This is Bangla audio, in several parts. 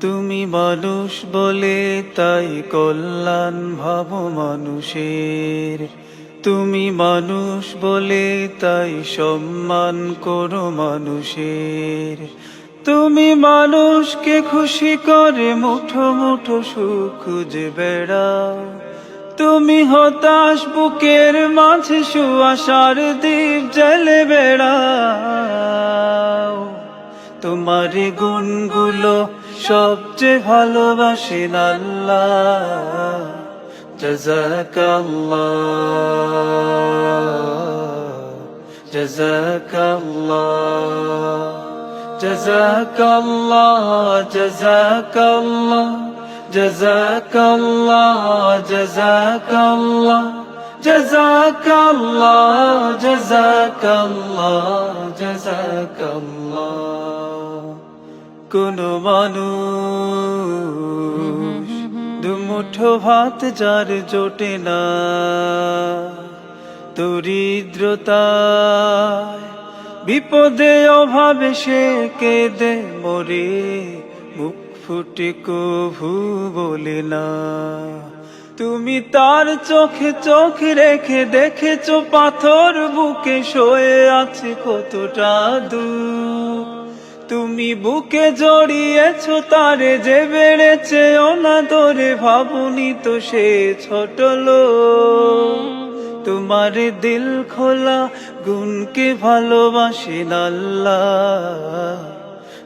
তুমি মানুষ বলে তাই কল্যাণ ভাব মানুষের। তুমি মানুষ বলে তাই সম্মান করো মানুষের। তুমি মানুষকে খুশি করে মুঠো মুঠো সুখ খুঁজে বেড়াও তুমি হতাশ, বুকের মাঝে সুয়াশার দ্বীপ জেলে বেড়াও। তোমার গুণগুলো সবচেয়ে ভালোবাসেন আল্লাহ। জাজাকাল্লাহ জাজাকাল্লাহ জাজাকাল্লাহ জাজাকাল্লাহ। جزاك الله جزاك الله جزاك الله جزاك الله جزاك الله কোন মানুষ দুমুঠো ভাত যার জোটে না দরিদ্রতা বিপদে অভাবে সে কেদে মরে ফুটে কভু বলে না। তুমি তার চোখে চোখ রেখে দেখেছ, পাথর বুকে শোয়ে আছে কতটা দূর তুমি বুকে জড়িয়েছো, তারে যে বেড়েছে অনাদরে ভাবুনি তো সে ছোট লোক। তোমার দিল খোলা, গুণকে ভালোবাসেন আল্লাহ।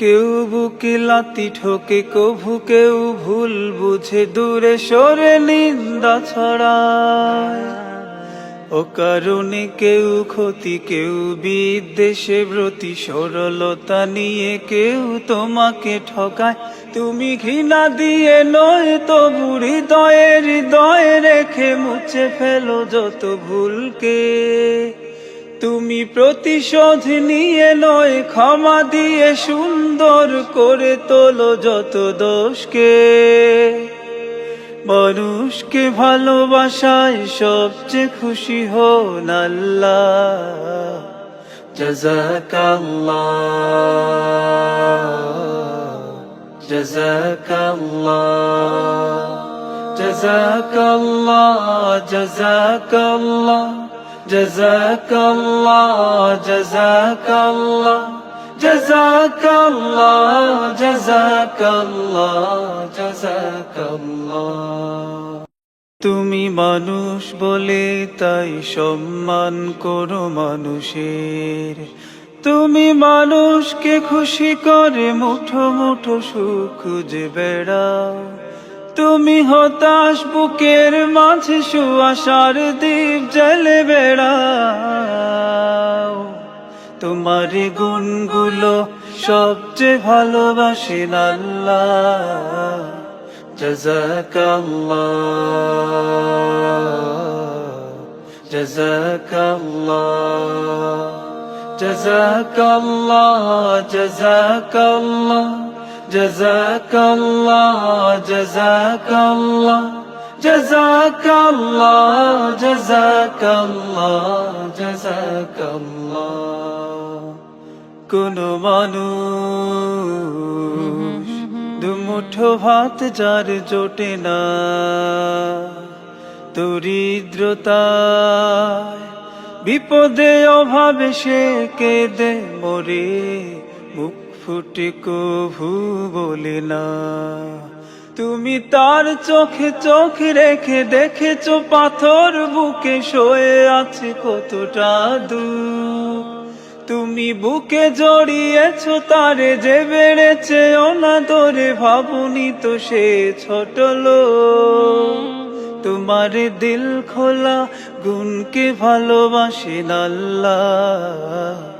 কেউ বুকে লাতি ঠোকে, কভু কেউ ভুল বুঝে, দূরে সরে নিন্দা ছড়ায়। ও কারণে কেউ ক্ষতি, কেউ বিদ্বেষে ব্রতি, সরলতা নিয়ে কেউ তোমাকে ঠকায়। তুমি ঘৃণা দিয়ে নয় তো বুড়ি দয়ের হৃদয়ে রেখে মুছে ফেলো যত ভুলকে। তুমি প্রতিশোধ নিয়ে নয়, ক্ষমা দিয়ে সুন্দর করে তোলো যত দোষকে। মানুষকে ভালোবাসায় সবচেয়ে খুশি হন আল্লাহ। জাজাকাল্লাহ জাজাকাল্লাহ জাজাকাল্লাহ জাজাকাল্লাহ جزاك الله جزاك الله جزاك الله جزاك الله جزاك الله তুমি মানুষ বলে তাই সম্মান করো মানুষের তুমি মানুষকে খুশি করে মুঠো মুঠো সুখ যে বেড়াও তুমি হতাশ, বুকের মাঝে সুয়াশার দ্বীপ জেলে বেড়াও। তোমার গুণগুলো সবচেয়ে ভালোবাসেন আল্লাহ। জাজাকাল্লাহ জাজাকাল্লাহ জাজাকাল্লাহ জাজাকাল্লাহ جزاك الله جزاك الله جزاك الله جزاك الله جزاك الله কোন মানুষ দুমুঠো ভাত যার জোটে না দরিদ্রতা বিপদে অভাবে সে কেদে মরে মুক্ত ফুটে কভু বলে না। তুমি তার চোখে চোখ রেখে দেখেছ, পাথর বুকে শোয়ে আছে কতটা দূর তুমি বুকে জড়িয়েছ, তারে যে বেড়েছে অনাদরে ভাবুনি তো সে ছোট লোক। তোমার দিল খোলা, গুণকে ভালোবাসেন আল্লাহ।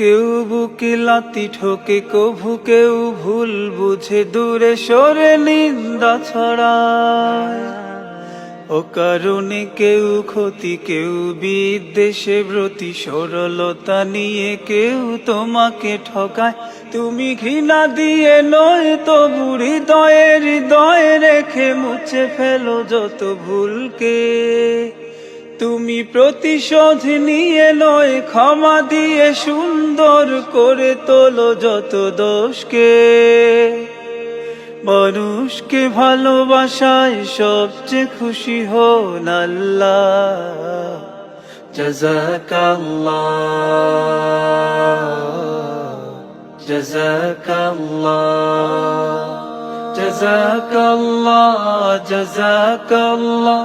কেউ বুকে লাতি ঠোকে, কভু কেউ ভুল বুঝে, দূরে সরে নিন্দা ছড়ায়। ও কারণে কেউ ক্ষতি, কেউ বিদ্বেষে ব্রতি, সরলতা নিয়ে কেউ তোমাকে ঠকায়। তুমি ঘৃণা দিয়ে নয় তো বুড়ি দয়ের হৃদয়ে রেখে মুছে ফেলো যত ভুলকে। তুমি প্রতিশোধ নিয়ে নয়, ক্ষমা দিয়ে সুন্দর করে তোলো যত দোষকে। মানুষকে ভালোবাসায় সবচেয়ে খুশি হন আল্লাহ। জাজাকাল্লাহ জাজাকাল্লাহ জাজাকাল্লাহ জাজাকাল্লাহ